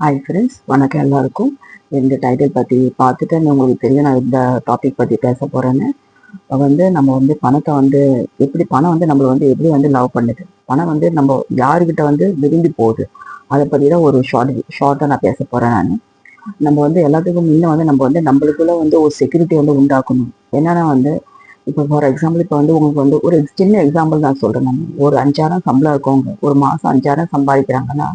Hi friends வணக்கம் எல்லாருக்கும். இந்த டைட்டில் பற்றி பார்த்துட்டு உங்களுக்கு தெரியும் நான் இந்த டாபிக் பற்றி பேச போகிறேன்னு வந்து நம்ம வந்து பணத்தை வந்து எப்படி பணம் வந்து நம்மளை வந்து எப்படி வந்து லவ் பண்ணுது? பணம் வந்து நம்ம யாருக்கிட்ட வந்து விரும்பி போகுது? அதை பற்றி தான் ஒரு ஷார்ட் ஷார்ட்டாக நான் பேச போகிறேன் நான். நம்ம வந்து எல்லாத்துக்கும் முன்ன வந்து நம்ம வந்து நம்மளுக்குள்ள வந்து ஒரு செக்யூரிட்டி வந்து உண்டாக்கணும். என்னென்னா வந்து இப்போ ஃபார் எக்ஸாம்பிள் இப்போ வந்து உங்களுக்கு வந்து ஒரு சின்ன எக்ஸாம்பிள் நான் சொல்கிறேன் நான். ஒரு அஞ்சாயிரம் சம்பளம் இருக்கவங்க ஒரு மாதம் அஞ்சாயிரம் சம்பாதிக்கிறாங்கன்னா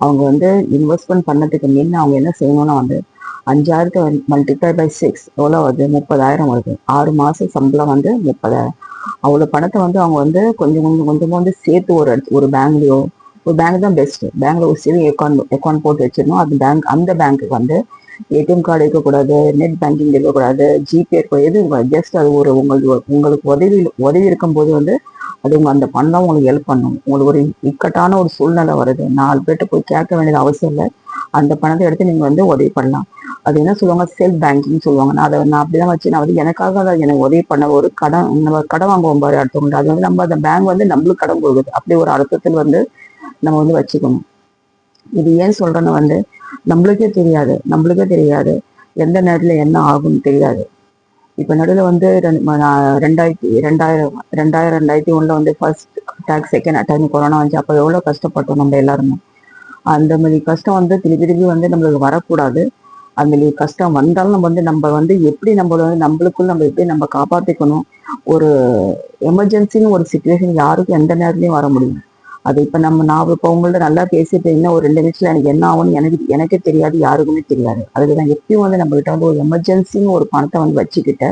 அவங்க வந்து இன்வெஸ்ட்மெண்ட் பண்ணதுக்கு முன்ன அவங்க என்ன செய்யணும்னா வந்து அஞ்சாயிரத்து மல்டிப்ளை பை சிக்ஸ் எவ்வளோ வருது? முப்பதாயிரம் வருது. ஆறு மாதம் சம்பளம் வந்து முப்பதாயிரம். அவ்வளோ பணத்தை வந்து அவங்க வந்து கொஞ்சம் கொஞ்சம் கொஞ்சமாக வந்து சேர்த்து ஒரு இடத்து ஒரு பேங்க்லேயோ ஒரு பேங்க் தான் பெஸ்ட்டு பேங்க்ல ஒரு சேவிங் அக்கௌண்ட் அக்கௌண்ட் போட்டு வச்சிடணும். அது பேங்க் அந்த பேங்க்குக்கு வந்து ஏடிஎம் கார்டு இருக்கக்கூடாது நெட் பேங்கிங் இருக்கக்கூடாது ஜிபே இருக்க எதுவும் ஜஸ்ட் அது ஒரு உங்களுக்கு உங்களுக்கு உதவி உதவி இருக்கும்போது வந்து அது உங்க அந்த பணம் உங்களுக்கு ஹெல்ப் பண்ணும். உங்களுக்கு ஒரு இக்கட்டான ஒரு சூழ்நிலை வருது. நாலு பேர்ட்ட போய் கேட்க வேண்டியது அவசியம் இல்லை. அந்த பணத்தை எடுத்து நீங்க வந்து உதவி பண்ணலாம். அது என்ன சொல்லுவாங்க? செல்ஃப் பேங்கிங் சொல்லுவாங்க. நான் அதை நான் அப்படிதான் வச்சு நான் வந்து எனக்காக அதை எனக்கு உதவி பண்ண ஒரு கடன் நம்ம கடன் வாங்குவோம் பாரு அடுத்தவங்க. அது வந்து நம்ம அந்த பேங்க் வந்து நம்மளுக்கு கடன் கொடுக்குது. அப்படி ஒரு அர்த்தத்தில் வந்து நம்ம வந்து வச்சுக்கணும். இது ஏன் சொல்றேன்னு வந்து நம்மளுக்கே தெரியாது. நம்மளுக்கே தெரியாது. எந்த நேரத்துல என்ன ஆகும்னு தெரியாது. இப்ப நடுவில் வந்து ரெண்டாயிரத்தி ரெண்டாயிரம் ரெண்டாயிரம் ரெண்டாயிரத்தி ஒன்றில் வந்து first attack second attack corona வந்துச்சு. அப்போ எவ்வளோ கஷ்டப்பட்டோம் நம்ம எல்லாருமே. அந்த மாதிரி கஷ்டம் வந்து திருப்பி திருப்பி வந்து நம்மளுக்கு வரக்கூடாது. அந்த மாதிரி கஷ்டம் வந்தாலும் நம்ம வந்து நம்ம வந்து எப்படி நம்மளை வந்து நம்மளுக்குள்ள நம்ம எப்படி நம்ம காப்பாற்றிக்கணும் ஒரு எமர்ஜென்சின்னு ஒரு சுச்சுவேஷன் யாருக்கும் எந்த நேரத்துலையும் வர முடியும் அது இப்போ நம்ம நான் இப்போ உங்கள்ட்ட நல்லா பேசிட்டு இன்னும் ஒரு ரெண்டு நிமிஷத்தில் எனக்கு என்ன ஆகும்னு எனக்கு எனக்கே தெரியாது யாருக்குமே தெரியாது. அதுக்கு தான் எப்பயும் வந்து நம்மகிட்ட வந்து ஒரு எமர்ஜென்சின்னு ஒரு பணத்தை வந்து வச்சுக்கிட்டு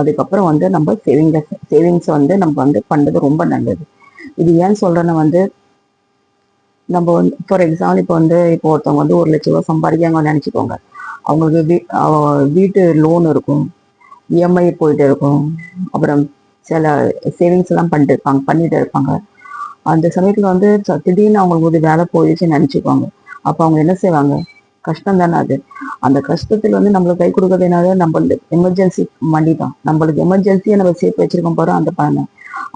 அதுக்கப்புறம் வந்து நம்ம சேவிங்க சேவிங்ஸ் வந்து நம்ம வந்து பண்ணுறது ரொம்ப நல்லது. இது ஏன் சொல்கிறேன்னா வந்து நம்ம வந்து ஃபார் எக்ஸாம்பிள் இப்போ வந்து இப்போ ஒருத்தவங்க வந்து ஒரு லட்ச ரூபா சம்பாதிக்காங்கன்னு நினச்சிக்கோங்க. அவங்களுக்கு வீ- வீட்டு லோன் இருக்கும் இஎம்ஐ போயிட்டு இருக்கும். அப்புறம் சில சேவிங்ஸ் எல்லாம் பண்ணிட்டு இருப்பாங்க பண்ணிட்டு இருப்பாங்க. அந்த சமயத்தில் வந்து திடீர்னு அவங்களுக்கு ஒரு வேலை போயிடுச்சுன்னு நினச்சிக்குவாங்க. அப்போ அவங்க என்ன செய்வாங்க? கஷ்டம் தானே அது. அந்த கஷ்டத்தில் வந்து நம்மளுக்கு கை கொடுக்கறது என்னது? நம்மளுக்கு எமர்ஜென்சி மணி தான். நம்மளுக்கு எமர்ஜென்சியை நம்ம சேர்த்து வச்சிருக்கோம் பாரு அந்த பணம்.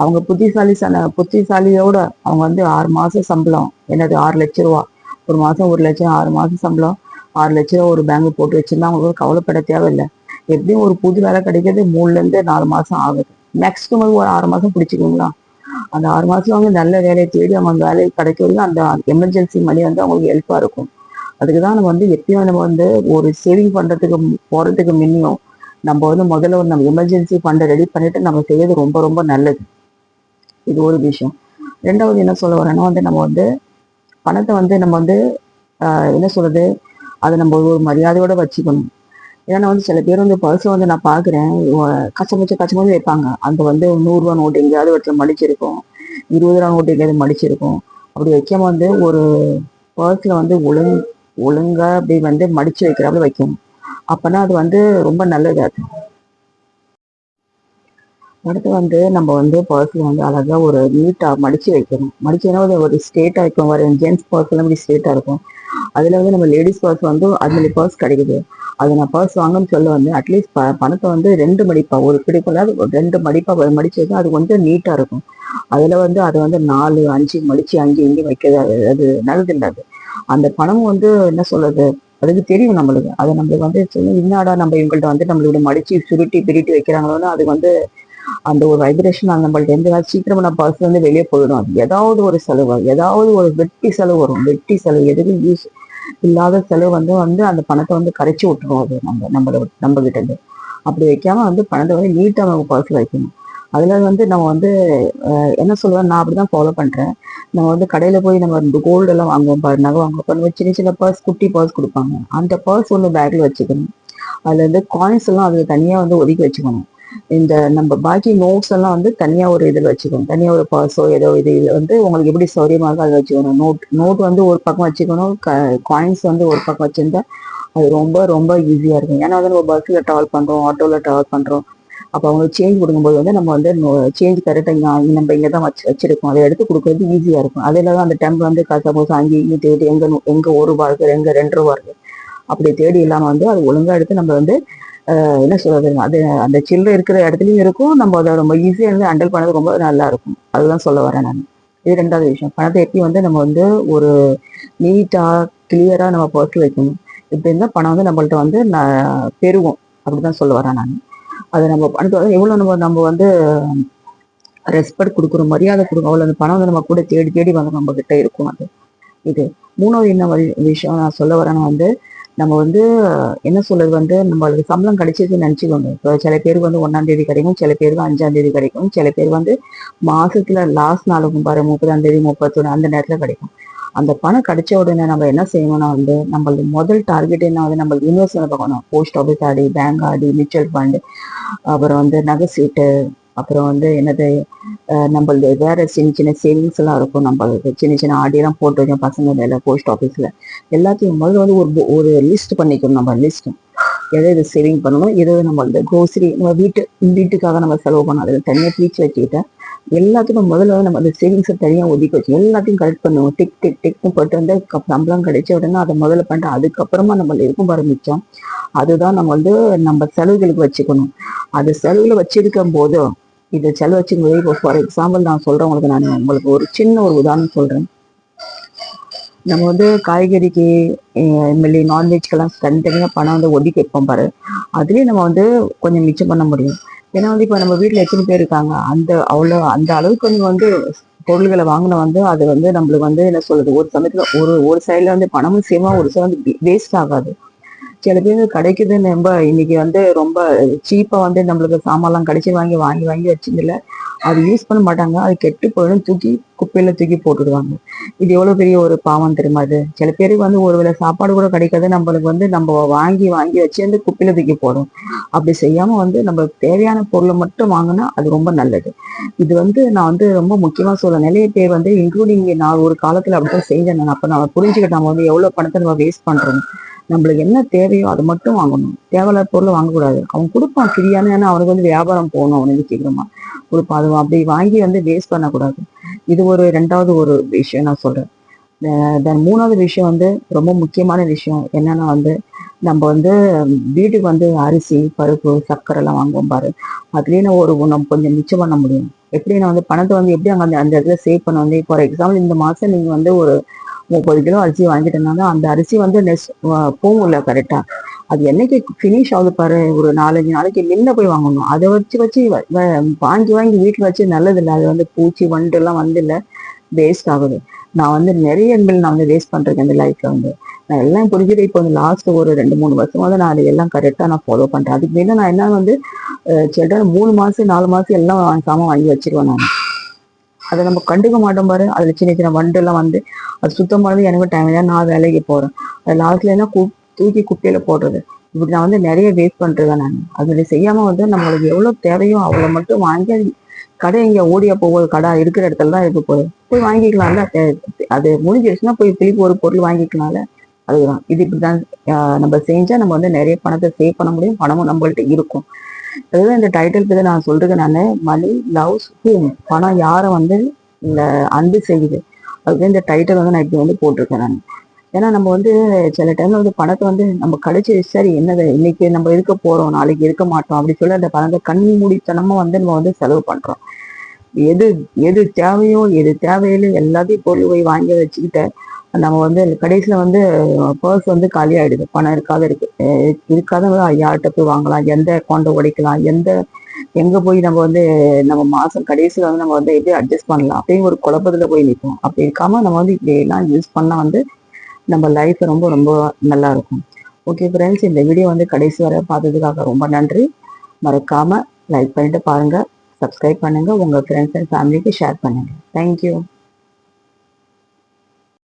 அவங்க புத்திசாலி புத்திசாலியோட அவங்க வந்து ஆறு மாதம் சம்பளம். என்னது? ஆறு லட்ச ரூபா. ஒரு மாதம் ஒரு லட்சம் ஆறு மாதம் சம்பளம். ஆறு லட்ச ரூபா ஒரு பேங்க் போட்டு வச்சிருந்தா அவங்களுக்கு கவலைப்பட தேவையில்லை. எப்படியும் ஒரு புது வேலை கிடைக்கிறது மூணுலேருந்து நாலு மாதம் ஆகுது. மேக்ஸிமம் ஒரு ஆறு மாதம் பிடிச்சிக்கோங்களா அந்த ஆறு மாதம் அவங்க நல்ல வேலையை தேடி அவங்க அந்த வேலையை கிடைக்க வரைக்கும் அந்த எமர்ஜென்சி மணி வந்து அவங்களுக்கு ஹெல்ப்பா இருக்கும். அதுக்கு தான் நம்ம வந்து எப்பயும் நம்ம வந்து ஒரு சேவிங் பண்றதுக்கு போகிறதுக்கு போறதுக்கு முன்னையும் நம்ம வந்து முதல்ல ஒரு நம்ம எமர்ஜென்சி ஃபண்டை ரெடி பண்ணிட்டு நம்ம செய்யறது ரொம்ப ரொம்ப நல்லது. இது ஒரு விஷயம். ரெண்டாவது என்ன சொல்ல வரேன்னா வந்து நம்ம வந்து பணத்தை வந்து நம்ம வந்து ஆஹ் என்ன சொல்றது? அதை நம்ம ஒரு மரியாதையோட வச்சுக்கணும். ஏன்னா வந்து சில பேர் வந்து பர்ஸை வந்து நான் பாக்குறேன். கச்சமச்ச கச்சமச்சு வைப்பாங்க. அந்த வந்து நூறுரூவா நோட்டு எங்கேயாவது இடத்துல மடிச்சிருக்கும். இருபது ரூபா நோட்டு எங்கேயாவது மடிச்சிருக்கும். அப்படி வைக்காம வந்து ஒரு பர்ஸ்ல வந்து ஒழுங்கு ஒழுங்கா அப்படி வந்து மடிச்சு வைக்கிறாப்புல வைக்கணும் அப்பனா அது வந்து ரொம்ப நல்லது அது. அடுத்து வந்து நம்ம வந்து பர்ஸ்ல வந்து அழகா ஒரு நீட்டா மடிச்சு வைக்கணும். மடிச்சுன்னா ஒரு ஒரு ஸ்டேட்டா இருக்கும். வர ஜென்ஸ் பர்ஸ் எல்லாம் இப்படி ஸ்ட்ரெயிட்டா இருக்கும். அதுல வந்து நம்ம லேடிஸ் பர்ஸ் வந்து அது மாதிரி பர்ஸ் கிடைக்குது. அது நான் பர்ஸ் வாங்கன்னு சொல்ல வந்து அட்லீஸ்ட் ப பணத்தை வந்து ரெண்டு மடிப்பா ஒரு பிடிக்குள்ள ரெண்டு மடிப்பா மடிச்சது அது கொஞ்சம் நீட்டா இருக்கும். அதுல வந்து அதை வந்து நாலு அஞ்சு மடிச்சு அஞ்சு இங்கே வைக்கிறது அது- நல்லது இல்லை அது. அந்த பணமும் வந்து என்ன சொல்றது அதுக்கு தெரியும் நம்மளுக்கு. அதை நம்மளுக்கு வந்து சொல்லி என்னடா நம்ம இவங்கள்ட்ட வந்து நம்மளுக்கு மடிச்சு சுருட்டி பிரிட்டி வைக்கிறாங்களோன்னு அது வந்து அந்த ஒரு வைப்ரேஷன் அந்த நம்மள்ட்ட எந்த சீக்கிரமா நம்ம பர்ஸ் வந்து வெளியே போயிடும். அது ஏதாவது ஒரு செலவு ஏதாவது ஒரு வெட்டி செலவு வரும். வெட்டி செலவு எதுக்கு யூஸ் இல்லாத செலவு வந்து வந்து அந்த பணத்தை வந்து கரைச்சி விட்டுருவோம் அது நம்ம நம்ம நம்ம கிட்டேருந்து அப்படி வைக்காம வந்து பணத்தை வந்து நீட்டா நம்ம பர்ஸ் வைக்கணும். அதுல வந்து நம்ம வந்து அஹ், என்ன சொல்லுவேன் நான் அப்படிதான் ஃபாலோ பண்றேன். நம்ம வந்து கடையில போய் நம்ம இந்த கோல்டு எல்லாம் வாங்குவோம் பாரு நகை வாங்குவோம் சின்ன சின்ன பர்ஸ் குட்டி பர்ஸ் கொடுப்பாங்க. அந்த பர்ஸ் ஒன்று பேக்கில் வச்சுக்கணும். அதுல இருந்து காயின்ஸ் எல்லாம் அதில் தனியா வந்து ஒதுக்கி வச்சுக்கணும். இந்த நம்ம பாக்கி நோட்ஸ் எல்லாம் வந்து தனியாக ஒரு இதில் வச்சுக்கணும். தனியாக ஒரு பர்ஸோ ஏதோ இது வந்து உங்களுக்கு எப்படி சௌரியமாக இருக்கோ அதை வச்சுக்கணும். நோட் நோட் வந்து ஒரு பக்கம் வச்சுக்கணும். காயின்ஸ் வந்து ஒரு பக்கம் வச்சிருந்தா அது ரொம்ப ரொம்ப ஈஸியாக இருக்கும். ஏன்னா வந்து நம்ம பஸ்ஸில் ட்ராவல் பண்ணுறோம் ஆட்டோவில் ட்ராவல் பண்றோம். அப்போ அவங்களுக்கு சேஞ்ச் கொடுக்கும்போது வந்து நம்ம வந்து சேஞ்ச் கரெக்டாக நம்ம இங்கே தான் வச்சு வச்சிருக்கோம். அதை எடுத்து கொடுக்கறது ஈஸியாக இருக்கும். அதில் தான் அந்த டைம்ல வந்து சப்போஸ் அங்கே இங்கே தேடி எங்கே எங்கே ஒரு ரூபா இருக்குது எங்கே ரெண்டு ரூபா இருக்குது அப்படி தேடி இல்லாமல் வந்து அது ஒழுங்கா எடுத்து நம்ம வந்து என்ன சொல்றது அது அந்த சில்லு இருக்கிற இடத்துலயும் இருக்கும். நம்ம அதை ரொம்ப ஈஸியாக வந்து ஹேண்டில் பண்ணது ரொம்ப நல்லா இருக்கும். அதுதான் சொல்ல வரேன் நான். இது ரெண்டாவது விஷயம். பணத்தை எப்படி வந்து நம்ம வந்து ஒரு நீட்டா கிளியரா நம்ம பர்ஸ் வைக்கணும். இப்படி இருந்தால் பணம் வந்து நம்மள்ட்ட வந்து நான் பெருகும் அப்படிதான் சொல்ல வரேன் நான். அதை நம்ம பணத்தை வந்து எவ்வளோ நம்ம நம்ம வந்து ரெஸ்பெக்ட் கொடுக்குறோம் மரியாதை கொடுக்கும் அவ்வளோ அந்த பணம் வந்து நம்ம கூட தேடி தேடி வந்து நம்ம கிட்ட இருக்கும் அது. இது மூணாவது என்ன வழி- விஷயம் நான் சொல்ல வரேன்னா வந்து நம்ம வந்து என்ன சொல்றது வந்து நம்மளுக்கு சம்பளம் கிடைச்சதுன்னு நினச்சிக்கோங்க. இப்போ சில பேருக்கு வந்து ஒன்றாம் தேதி கிடைக்கும் சில பேருக்கு அஞ்சாம் தேதி கிடைக்கும் சில பேர் வந்து மாசத்துல லாஸ்ட் நாளுக்கும் பாரு முப்பதாம் தேதி முப்பத்தொன்று அந்த நேரத்தில் கிடைக்கும். அந்த பணம் கிடைச்ச உடனே நம்ம என்ன செய்யணும்னா வந்து நம்மளது முதல் டார்கெட் என்ன வந்து நம்ம இன்வெஸ்ட்மெண்ட் பார்க்கணும். போஸ்ட் ஆஃபீஸ் ஆடி பேங்க் ஆடி மியூச்சுவல் ஃபண்டு அப்புறம் வந்து நகை சீட்டு அப்புறம் வந்து என்னது நம்மளது வேற சின்ன சின்ன சேவிங்ஸ் எல்லாம் இருக்கும். நம்மளுக்கு சின்ன சின்ன ஆடியெல்லாம் போட்டு வைக்கும் பசங்க மேல போஸ்ட் ஆஃபீஸ்ல எல்லாத்தையும் முதல்ல வந்து ஒரு ஒரு லிஸ்ட் பண்ணிக்கணும் நம்ம லிஸ்ட் எதை எது சேவிங் பண்ணணும் எது நம்மளது க்ரோசரி நம்ம வீட்டு வீட்டுக்காக நம்ம செலவு பண்ணோம் அதில் தனியாக பிரிச்சு வச்சுக்கிட்டேன் எல்லாத்துக்கும் முதல்ல வந்து நம்ம அந்த சேவிங்ஸை தனியாக ஒதுக்கி வச்சு எல்லாத்தையும் கரெக்ட் பண்ணுவோம். டிக் டிக் டிக்னு போட்டு வந்து சம்பளம் கிடைச்ச உடனே அதை முதல்ல பண்ணிட்டு அதுக்கப்புறமா நம்ம இருக்கும் ஆரம்பித்தோம் அதுதான் நம்ம வந்து நம்ம செலவுகளுக்கு வச்சுக்கணும். அது செலவுல வச்சிருக்கும் போது இது செலவு வச்சுக்கும் இப்போ ஃபார் எக்ஸாம்பிள் நான் சொல்கிறேன் உங்களுக்கு நான் உங்களுக்கு ஒரு சின்ன ஒரு உதாரணம் சொல்கிறேன் நம்ம வந்து காய்கறிக்கு எம்எல்ஏ நான்வெஜ்க்கெல்லாம் தனித்தனியாக பணம் வந்து ஒதுக்கி வைப்போம் பாரு. அதுலேயே நம்ம வந்து கொஞ்சம் மிச்சம் பண்ண முடியும். ஏன்னா வந்து இப்போ நம்ம வீட்டில் எத்தனை பேர் இருக்காங்க? அந்த அவ்வளோ அந்த அளவுக்கு வந்து வந்து பொருள்களை வாங்கின வந்து அது வந்து நம்மளுக்கு வந்து என்ன சொல்றது? ஒரு சமயத்தில் ஒரு ஒரு சைடில் வந்து பணமும் சேமா ஒரு சைடு வந்து வேஸ்ட் ஆகாது. சில பேர் கிடைக்குதுன்னு நம்ம இன்னைக்கு வந்து ரொம்ப சீப்பா வந்து நம்மளுக்கு சாமான்லாம் கிடைச்சி வாங்கி வாங்கி வாங்கி வச்சதில்ல அது யூஸ் பண்ண மாட்டாங்க. அது கெட்டு போயிடும் தூக்கி குப்பையில தூக்கி போட்டுடுவாங்க. இது எவ்வளவு பெரிய ஒரு பாவம் தெரியுமா அது சில பேருக்கு வந்து ஒரு வேளை சாப்பாடு கூட கிடைக்காது நம்மளுக்கு வந்து நம்ம வாங்கி வாங்கி வச்சு வந்து குப்பையில தூக்கி போடும். அப்படி செய்யாம வந்து நம்ம தேவையான பொருளை மட்டும் வாங்கினா அது ரொம்ப நல்லது. இது வந்து நான் வந்து ரொம்ப முக்கியமா சொல்ல நிறைய பேர் வந்து இன்க்ளூடிங் நான் ஒரு காலத்துல அப்படிதான் செஞ்சேன். நான் அப்ப நம்ம புரிஞ்சுக்கிட்டு நம்ம வந்து எவ்வளவு பணத்தை நம்ம வேஸ்ட் பண்றோம். நம்மளுக்கு என்ன தேவையோ அதை மட்டும் வாங்கணும். தேவையில்லாத பொருளை வாங்கக்கூடாது. அவன் கொடுப்பான் ஃப்ரீயான ஏன்னா அவனுக்கு வந்து வியாபாரம் போகணும் அவனுக்கு சீக்கிரமா. கொடுப்பான் அது அப்படி வாங்கி வந்து வேஸ்ட் பண்ணக்கூடாது. இது ஒரு ரெண்டாவது ஒரு விஷயம் நான் சொல்றேன். தென் மூணாவது விஷயம் வந்து ரொம்ப முக்கியமான விஷயம் என்னன்னா வந்து நம்ம வந்து வீட்டுக்கு வந்து அரிசி பருப்பு சர்க்கரை எல்லாம் வாங்குவோம் பாரு. அதுலயே நான் ஒரு நம்ம கொஞ்சம் மிச்சம் பண்ண முடியும். எப்படி நான் வந்து பணத்தை வந்து எப்படி அங்கே அந்த அந்த இடத்துல சேவ் பண்ண வந்து ஃபார் எக்ஸாம்பிள் இந்த மாதம் நீங்கள் வந்து ஒரு முப்பது கிலோ அரிசி வாங்கிட்டனால அந்த அரிசி வந்து நெஸ் போகும்ல கரெக்டாக அது என்னைக்கு ஃபினிஷ் ஆகுது பாரு ஒரு நாலஞ்சு நாளைக்கு நின்று போய் வாங்கணும். அதை வச்சு வச்சு வ- வாங்கி வாங்கி வீட்டில் வச்சு நல்லதில்லை. அது வந்து பூச்சி வண்டுலாம் வந்து இல்லை வேஸ்ட் ஆகுது. நான் வந்து நிறைய மில் நான் வந்து வேஸ்ட் பண்ணுறேன் இந்த லைஃப்பில் வந்து. நான் எல்லாம் புரிஞ்சுட்டு இப்போ வந்து லாஸ்ட் ஒரு ரெண்டு மூணு வருஷம் வந்து நான் அதை எல்லாம் கரெக்டாக நான் ஃபாலோ பண்ணுறேன் அதுக்கு மேலே நான் என்ன வந்து சில்ட்ரன் மூணு மாதம் நாலு மாதம் எல்லாம் சாமான் வாங்கி வச்சிருவேன் நான். அதை நம்ம கண்டுக்க மாட்டோம் பாரு. அதுல சின்ன சின்ன வண்டெல்லாம் வந்து அது சுத்தம் பண்ணது எனக்கு டைம் தான் நான் வேலைக்கு போறேன். அது லாஸ்ட்ல என்ன கு- தூக்கி குப்பையில் போடுறது. இப்படி நான் வந்து நிறைய வேஸ்ட் பண்ணுறேன் நான். அது செய்யாம வந்து நம்மளுக்கு எவ்வளவு தேவையோ அவ்வளோ மட்டும் வாங்கி அது கடை இங்கே ஓடியா போகுது கடை இருக்கிற இடத்துல தான் இருக்க போகுது. போய் வாங்கிக்கலாம்ல அது முடிஞ்சிருச்சுன்னா போய் திருப்பி ஒரு பொருள் வாங்கிக்கலாம்ல அதுதான். இது இப்படி தான் நம்ம செஞ்சா நம்ம வந்து நிறைய பணத்தை சேவ் பண்ண முடியும். பணமும் நம்மள்ட்ட இருக்கும். அதுதான் இந்த டைட்டில் பற்றி நான் சொல்றது நான். மணி லவ்ஸ் ஹூம் பணம் யாரை வந்து இந்த அன்பு செய்யுது? அதுக்கு இந்த டைட்டில் வந்து நான் இப்படி வந்து போட்டிருக்கேன் நான். ஏன்னா நம்ம வந்து சில டைம்ல வந்து பணத்தை வந்து நம்ம கழிச்சு சரி என்னது? இன்னைக்கு நம்ம இருக்க போறோம் நாளைக்கு இருக்க மாட்டோம் அப்படி சொல்லி அந்த பணத்தை கண் மூடித்தனமா வந்து நம்ம வந்து செலவு பண்றோம். எது எது தேவையோ எது தேவையில்லை எல்லாத்தையும் பொருள் போய் வாங்கி வச்சுக்கிட்ட நம்ம வந்து கடைசியில் வந்து பர்ஸ் வந்து காலி ஆகிடுது பணம் இருக்காத இருக்கு. அஹ் இருக்காத யார்கிட்ட போய் வாங்கலாம்? எந்த அக்கௌண்ட்டை உடைக்கலாம்? எந்த எங்கே போய் நம்ம வந்து நம்ம மாதம் கடைசியில் வந்து நம்ம வந்து எப்படி அட்ஜஸ்ட் பண்ணலாம்? அப்படின்னு ஒரு குழப்பத்தில் போய் நிற்போம் அப்படி இருக்காம நம்ம வந்து இப்படி எல்லாம் யூஸ் பண்ணால் வந்து நம்ம லைஃப் ரொம்ப ரொம்ப நல்லா இருக்கும். ஓகே ஃப்ரெண்ட்ஸ் இந்த வீடியோ வந்து கடைசி வரை பார்த்ததுக்காக ரொம்ப நன்றி. மறக்காமல் லைக் பண்ணிட்டு பாருங்கள் சப்ஸ்கிரைப் பண்ணுங்கள் உங்கள் ஃப்ரெண்ட்ஸ் அண்ட் ஃபேமிலிக்கு ஷேர் பண்ணுங்கள் தேங்க்யூ